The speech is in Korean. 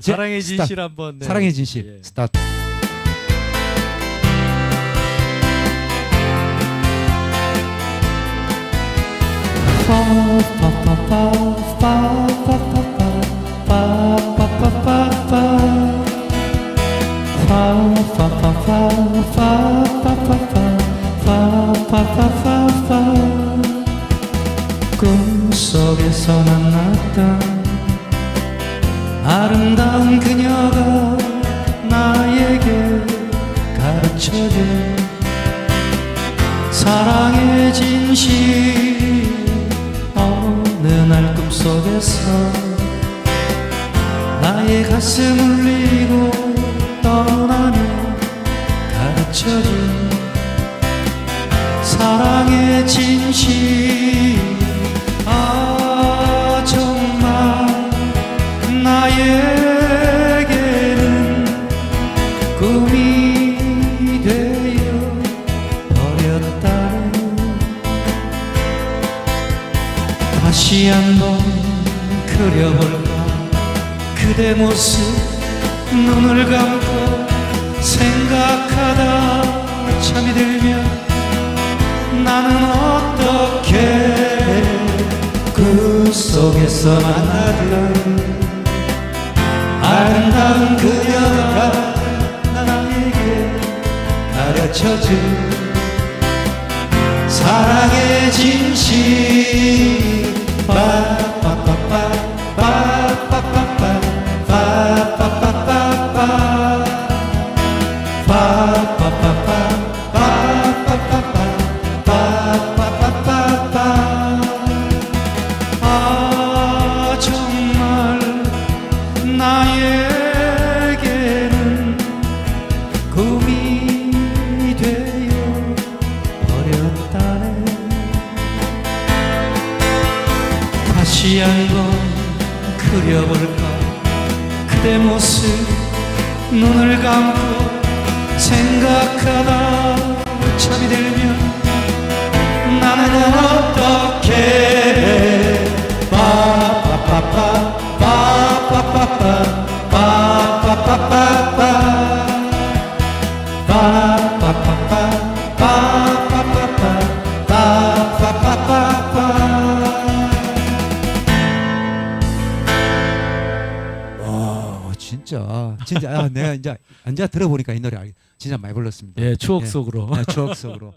제- 사랑의 스타트. 진실 한번 네. 사랑의 진실 예. 스타트. 꿈속에서 만났던 아름다운 그녀가 나에게 가르쳐준 사랑의 진실 어느 날 꿈속에서 나의 가슴 울리고 나에게는 꿈이 되어 버렸다네 다시 한번 그려볼까? 그대 모습 눈을 감고 생각하다 잠이 들면 나는 어떻게 그 속에서 만나던 아름다운 그녀가 나에게 가르쳐준 사랑의 진 다시 한번 그려볼까 그대 모습 눈을 감고 생각하다 잠이 들면 나는 어떻게 빠빠빠빠 빠빠빠빠 빠빠빠빠 빠 빠빠빠 와 진짜 진짜 아, 내가 이제 앉아 들어보니까 이 노래 알- 진짜 많이 불렀습니다. 예, 추억 예. 속으로. 아, 추억 속으로.